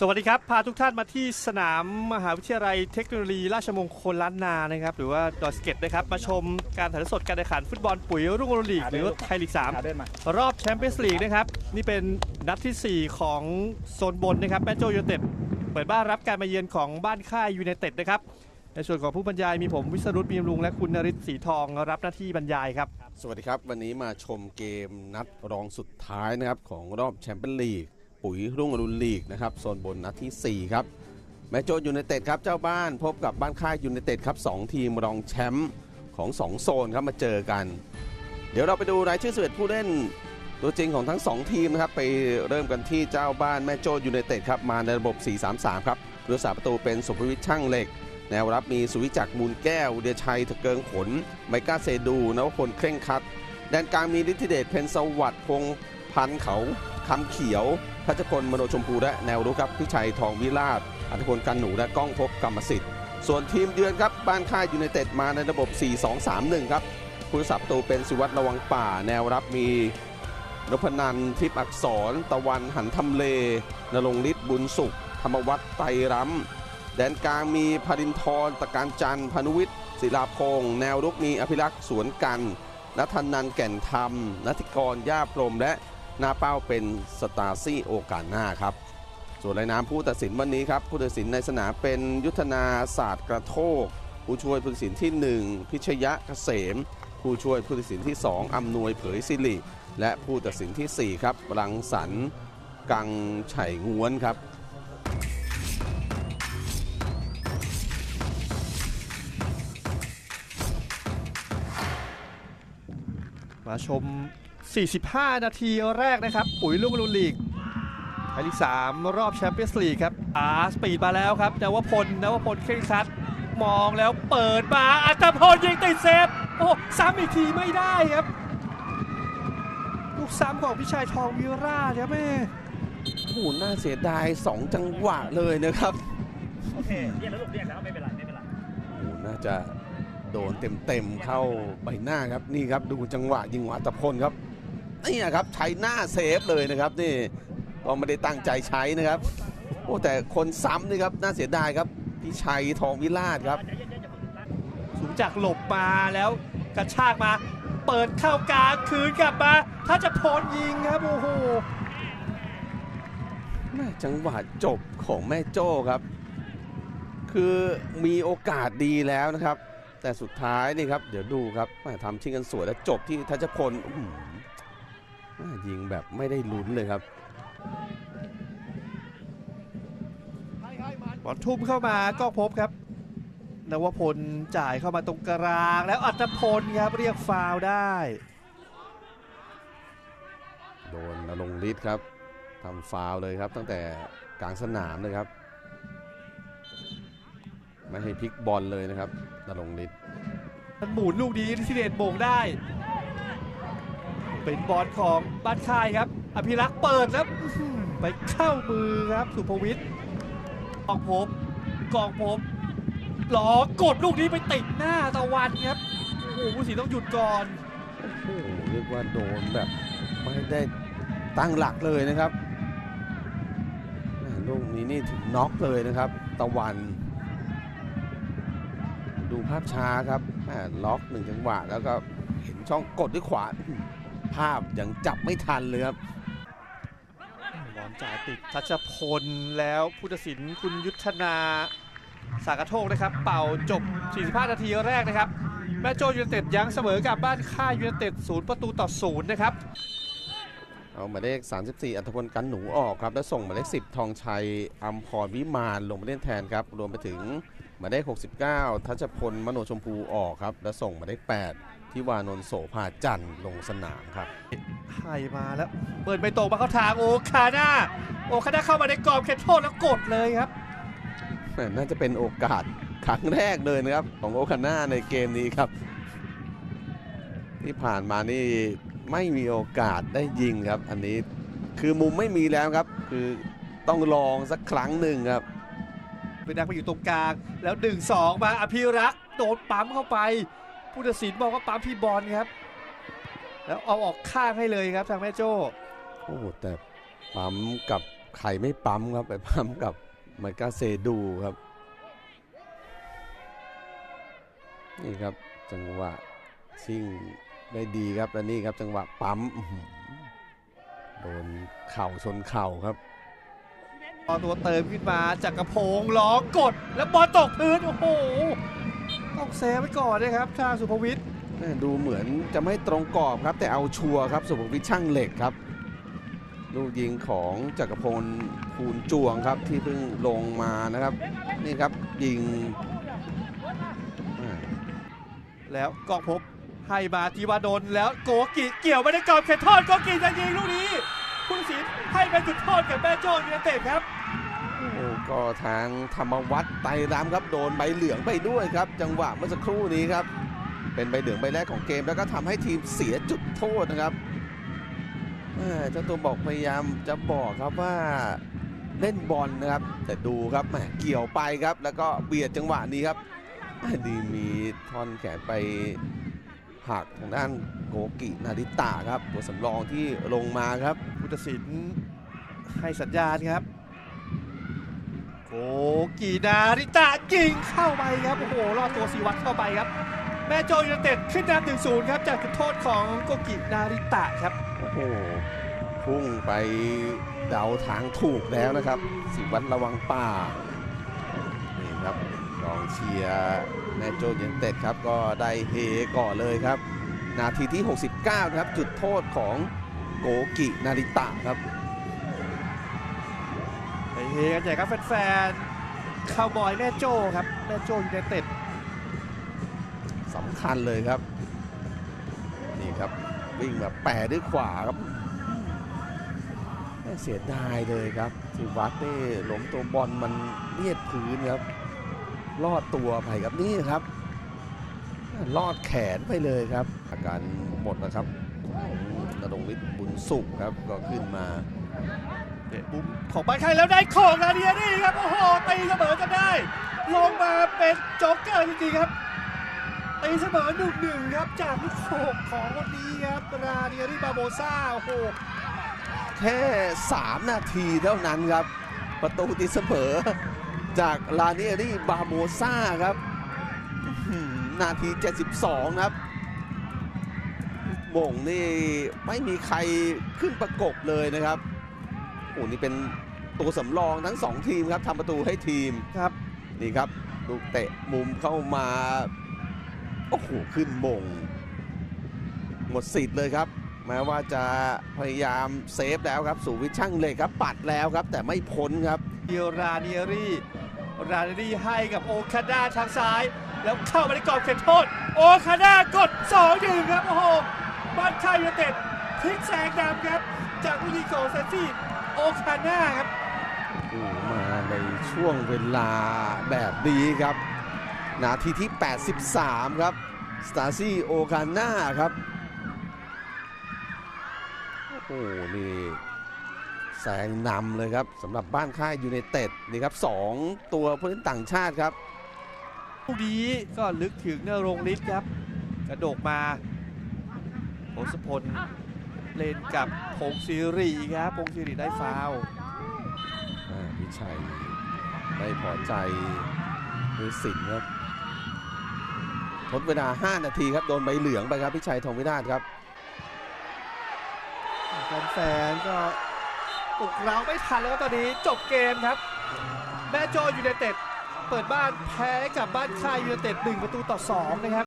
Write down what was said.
สวัสดีครับ พาทุกท่านมาที่สนามมหาวิทยาลัยเทคโนโลยีราชมงคลล้านนานะครับ หรือว่าดอยสะเก็ตนะครับ มาชมการถ่ายทอดสดการแข่งขันฟุตบอลปุ๋ยรุ่งโรจน์ลีกหรือว่าไทยลีกขาเดินมา3รอบแชมเปี้ยนส์ลีกนะครับ นี่เป็นนัดทีสี่4 ของโซนบนนะครับแม่โจ้ยูไนเต็ดเปิดบ้านรับการมาเยือนของบ้านค่ายยูไนเต็ดนะครับในส่วนของผู้บรรยายมีผมวิสรุตมีมลุงและคุณนริศสีทองรับหน้าที่บรรยายครับ สวัสดีครับ วันนี้มาชมเกมนัดรองสุดท้ายนะครับของรอบแชมเปี้ยนลีก ปุ๋ยรุ่งอรุณลีกนะครับโซนบนนัดทีสี่ 4 ครับ แมโจยูไนเต็ดครับเจ้าบ้านพบกับบ้านค่ายยูไนเต็ดครับสองทีมรองแชมป์ของ 2 โซนครับมาเจอกัน เดี๋ยวเราไปดูรายชื่อสิบเอ็ดผู้เล่นตัวจริงของทั้ง 2 ทีมนะครับไปเริ่มกันที่เจ้าบ้านแม่โจ้ยูไนเต็ดครับมาในระบบ 4-3-3 ครับรักษาประตูเป็นสุภวิทย์ช่างเหล็ก แนวรับมีสุวิจักมูลแก้ว เดียชัยถเกิงผลไมก้าเซดูนวพลเคร่งคัดแดนกลางมีฤทธิเดชเพนสวัสดิ์พงษ์พันเขาคำเขียว พัชพลมโนชมพูและแนวรุกครับพิชัยทองวิราชอัธพลกันหนูและก้องพบกรรมสิทธิ์ ส่วนทีมเยือนครับบ้านค่ายยูไนเต็ดมาในระบบ 4-2-3-1 ครับผู้รักษาประตูเป็นสุวัสดิ์ระวังป่า แนวรับมีนพนันทิพย์อักษร ตะวันหันทำเล นรงฤทธิ์บุญสุข ธรรมวัฒน์ไตรรัมแดนกลางมีพารินทรตะการจันทร์พนุวิทย์ศิลาพงษ์แนวรุกมีอภิรักษ์สวนกันนัทนันแก่นธรรมนัติกรย่าพรมและ หนาเป้าเป็นสตาซี่โอกาน่าครับ ส่วนรายน้ำผู้ตัดสินวันนี้ครับ ผู้ตัดสินในสนามเป็นยุทธนาศาสตร์กระโทก ผู้ช่วยผู้ตัดสินที่ 1 พิชยะเกษม ผู้ช่วยผู้ตัดสินที่ 2อำนวยเผยสิริ และผู้ตัดสินทีสี่ 4 ครับรังสรรค์กังไฉงวนครับมาชม 45 นาทีแรกนะครับ ปุ๋ยลูกบอลลูนลีกไทยลีก 3 รอบแชมเปี้ยนส์ลีกครับอาสปีดมาแล้วครับนวพลนวพลเคร่งคัดมองแล้วเปิดมาอัตพลยิงติดเซฟโอ้ซ้ำอีกทีไม่ได้ครับ ลูกซ้ำของพิชัยทองวิราครับแม่โอ้น่าเสียดาย 2 จังหวะเลยนะครับ โอเคเรียกแล้วลูกเรียกแล้วไม่เป็นไรไม่เป็นไรโอ้น่าจะโดนเต็มๆเข้าใบหน้าครับนี่ครับดูจังหวะยิงของอัตพลครับ นี่ครับใช้หน้าเซฟเลยนะครับนี่ก็ไม่ได้ตั้งใจใช้นะครับโอ้แต่คนซ้ำนี่ครับน่าเสียดายครับพี่ชัยทองวิราชครับใจเย็นๆอย่าเพิ่งลุกนะสูงจากหลบมาแล้วกระชากมา เปิดเข้ากลางคืนกลับมาถ้าจะพลยิงครับโอ้โหแม่จังหวะจบของแม่โจ้ครับ คือมีโอกาสดีแล้วนะครับ แต่สุดท้ายนี่ครับ เดี๋ยวดูครับแม่ทำชิงกันสวยแล้วจบที่ทัชพลอื้อหือแม่ ยิงแบบไม่ได้ลุ้นเลยครับบอลทุ่มเข้ามาก้องพบครับนวพลจ่ายเข้ามาตรงกลางแล้วอัตพลครับเรียกฟาวล์ได้ โดนนรงฤทธิ์ครับทำฟาวล์เลยครับตั้งแต่กลางสนามเลยครับไม่ให้พลิกบอลเลยนะครับนรงฤทธิ์มันหมุนลูกนี้ที่เดชโบ่งได้ เป็นบอลของบ้านค่ายครับ อภิรักษ์เปิดแล้วไปเข้ามือครับสุภวิทย์กองพบกองพบหลอกดลูกนี้ไปติดหน้าตะวันครับโอ้โหผู้สินต้องหยุดก่อนโอ้โหเรียกว่าโดนแบบไม่ได้ตั้งหลักเลยนะครับลูกนี้นี่ถึงน็อกเลยนะครับ ตะวัน ดูภาพช้าครับล็อกหนึ่งจังหวะแล้วก็เห็นช่องกดด้วยขวา ภาพยังจับไม่ทันเลยครับบอลจ่ายติดทัชพลแล้วผู้ตัดสินคุณยุทธนาสากระโทกนะครับ เป่าจบ 45 นาทีแรกนะครับ แม่โจ้ยูไนเต็ดยังเสมอกับบ้านค่ายยูไนเต็ดศูนย์ประตูต่อศูนย์นะครับ เอาหมายเลข 34 อัธพลกันหนูออกครับ แล้วส่งหมายเลข 10 ทองชัยอัมพรวิมานลงมาเล่นแทนครับ รวมไปถึงหมายเลข 69 ทัชพลมโนชมพูออกครับ แล้วส่งหมายเลข 8 ที่วานนท์โสภาจันทร์ลงสนามครับให้มาแล้วเปิดไปตรงมาเข้าทางโอคาน่าโอคาน่าเข้ามาในกรอบเขตโทษแล้วกดเลยครับแหม่น่าจะเป็นโอกาสครั้งแรกเลยนะครับ ของโอคาน่าในเกมนี้ครับ ที่ผ่านมานี่ไม่มีโอกาสได้ยิงครับ อันนี้คือมุมไม่มีแล้วครับ คือต้องลองสักครั้งหนึ่งครับ เป็นนักไปอยู่ตรงกลางแล้วดึงสองมาอภิรักษ์โดนปั๊มเข้าไป ผู้ตัดสินบอกว่าปั๊มพี่บอลครับ แล้วเอาออกข้างให้เลยครับทางแม่โจ้โอ้โหแต่ปั๊มกับใครไม่ปั๊มครับไปปั๊มกับไมกาเซดูครับ นี่ครับจังหวะชิ่งได้ดีครับและนี่ครับจังหวะปั๊มอื้อหือโดนเข่าชนเข่าครับพอตัวเติมขึ้นมาจากกระพงล้อกด แล้วบอลตกพื้นโอ้โห ต้องเซฟไว้ก่อนนะครับชาสุภวิทย์ดูเหมือนจะไม่ตรงกรอบครับ แต่เอาชัวร์ครับสุภวิทย์ช่างเหล็กครับ ลูกยิงของจักรพลภูลจวงครับที่เพิ่งลงมานะครับ นี่ครับยิง แล้วกองพบให้มาทีวาดนแล้วโกกิเกี่ยวไม่ได้กรอบเขตโทษโกกิจะยิงลูกนี้ผู้ตัดสินให้เป็นจุดโทษกับแม่โจ้ยูไนเต็ดครับ ก็ทางธรรมวัฒน์ไตรรามครับโดนใบเหลืองไปด้วยครับ จังหวะเมื่อสักครู่นี้ครับ เป็นใบเหลืองใบแรกของเกม แล้วก็ทำให้ทีมเสียจุดโทษนะครับเจ้าตัวบอกพยายามจะบอกครับว่าเล่นบอลนะครับ แต่ดูครับแหมเกี่ยวไปครับ แล้วก็เบียดจังหวะนี้ครับดีมีท่อนแขนไปหักทางด้านโกกินาริตะครับตัวสำรองที่ลงมาครับผู้ตัดสินให้สัญญาณครับ กกีนาริตะยิงเข้าไปครับโอ้โหรอดตัวสีวัตเข้าไปครับ แม่โจยูไนเต็ดขึ้นนำหนึ่งศูนย์ครับจากจุดโทษของโกกินาริตะครับโอ้โหพุ่งไปเดาทางถูกแล้วนะครับสิวัตรระวังป่านี่ครับกองเชียร์แม่โจเยนเต็ดครับก็ได้เฮก่อนเลยครับ นาทีที่ 69 นะครับจุดโทษของโกกินาริตะครับ กันใหญ่ครับแฟนๆข้าวบอยแม่โจ้ครับแม่โจ้ยูไนเต็ดสำคัญเลยครับ นี่ครับวิ่งแบบแปรด้วยขวาครับแม่เสียดายเลยครับสิวัตรนี่ล้มตัวบอลมันเลียดพื้นครับลอดตัวไปครับนี่ครับลอดแขนไปเลยครับ อาการหมดนะครับของนรงฤทธิ์บุญสุขครับก็ขึ้นมาเตะบุ้มของบ้านใครแล้วได้ของนาเดียนี่ครับโอ้โหตีเสมอจะได้ ลงมาเป็นโจ๊กเกอร์จริงๆครับตีเสมอหนึ่งหนึ่งครับจากลูกโขกของวันนี้ครับราเดียรี่บาโบซ่าโอ้โหแค่3นาทีเท่านั้นครับ ประตูตีเสมอจากลาเนียรี่บาโมซ่าครับนาที 72 ครับบ่งนี่ไม่มีใครขึ้นประกบเลยนะครับ โอ้นี่เป็นตัวสำรองทั้ง 2 ทีมครับทำประตูให้ทีมครับนี่ครับลูกเตะมุมเข้ามาโอ้โหขึ้นมง หมดสิทธิ์เลยครับ แม้ว่าจะพยายามเซฟแล้วครับสู่วิทย์ช่างเหล็กครับ ปัดแล้วครับ แต่ไม่พ้นครับเดียวราเนียรี่ราเนียรี่ให้กับโอคาด้าทางซ้าย แล้วเข้ามาในกรอบเขตโทษ โอคาด้ากด2ถึงครับโอ้โหบ้านค่ายยูไนเต็ดพลิกแซงนำครับ จากลูกยิงของเซนซี่ โอคาด้าครับโอ้มาในช่วงเวลาแบบนี้ครับ นาทีที่ 83 ครับ สตาซี่โอคาน่าครับ โอ้โหนี่แซงนำเลยครับสำหรับบ้านค่ายยูไนเต็ดนี่ครับสองตัวผู้เล่นต่างชาติครับลูกนี้ก็ลึกถึงเนรงฤทธิ์ครับ กระโดกมาโทศพล เล่นกับพงศิริครับพงศิริได้ฟาวล์อ่าพิชัยไม่พอใจด้วยสินครับทดเวลา 5 นาทีครับ โดนใบเหลืองไปครับพิชัยทองวินาศครับแฟนๆก็ปลุกเราไม่ทันแล้วครับตอนนี้จบเกมครับ แม่โจยูไนเต็ด เปิดบ้านแพ้ให้กับบ้านค่ายยูไนเต็ด 1 ประตูต่อ 2 นะครับ